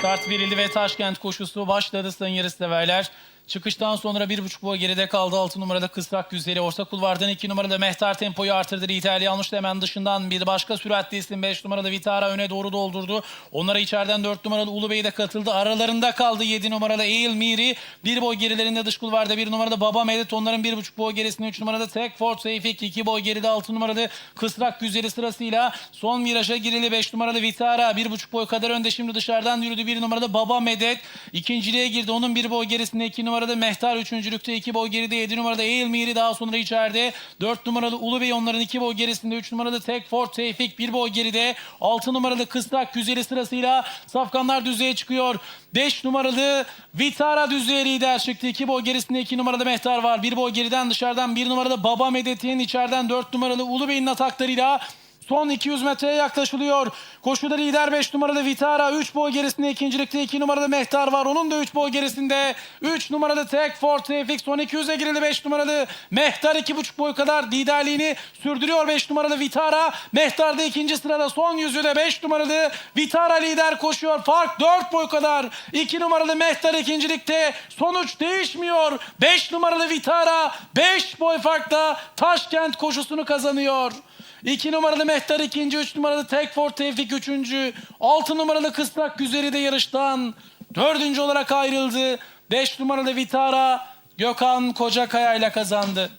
Start verildi ve Taşkent koşusu başladı sayın yarışseverler. Çıkıştan sonra bir buçuk boy geride kaldı. 6 numarada Kısrak Güzeli. Orta kulvardan 2 numarada Mehter tempoyu artırdı. Liderliği almıştı hemen dışından bir başka süratli isim 5 numarada Vitara öne doğru doldurdu. Onlara içeriden 4 numaralı Ulu Bey de katıldı. Aralarında kaldı 7 numaralı Eğil Miri. Bir boy gerilerinde dış kulvarda 1 numarada Baba Medet. Onların bir buçuk boy gerisinde 3 numarada Tek Ford Seyfik. 2 boy geride 6 numaralı Kısrak Güzeli sırasıyla son viraja girili 5 numaralı Vitara. Bir buçuk boy kadar önde şimdi dışarıdan yürüdü. 1 numarada Baba Medet. İkinciliğe girdi. Onun bir boy gerisinde 2 numarada Mehtar. Üçüncülükte 2 boy geride 7 numarada Eğil Miri daha sonra içeride. 4 numaralı Ulu Bey onların 2 boy gerisinde. 3 numarada Tek Ford Tevfik 1 boy geride. 6 numaralı Kısrak Güzeli sırasıyla Safkanlar düzeye çıkıyor. 5 numaralı Vitara düzeye lider çıktı. 2 boy gerisinde 2 numarada Mehtar var. 1 boy geriden dışarıdan 1 numarada Baba Medet'in içeriden 4 numaralı Ulu Bey'in ataklarıyla Son 200 metreye yaklaşılıyor. Koşuda lider 5 numaralı Vitara. 3 boy gerisinde ikincilikte 2 numarada Mehtar var. Onun da 3 boy gerisinde 3 numaralı Tek Ford Tevfik. Son 200'e girildi 5 numaralı Mehtar 2,5 boy kadar liderliğini sürdürüyor 5 numaralı Vitara. Mehtar da ikinci sırada son yüzüde 5 numaralı Vitara lider koşuyor. Fark 4 boy kadar. 2 numaralı Mehtar ikincilikte. Sonuç değişmiyor. 5 numaralı Vitara 5 boy farkla Taşkent koşusunu kazanıyor. 2 numaralı Mehter ikinci, 3 numaralı Tekford Tevfik üçüncü, 6 numaralı Kısrak Güzeli de yarıştan dördüncü olarak ayrıldı. 5 numaralı Vitara Gökhan Kocakaya ile kazandı.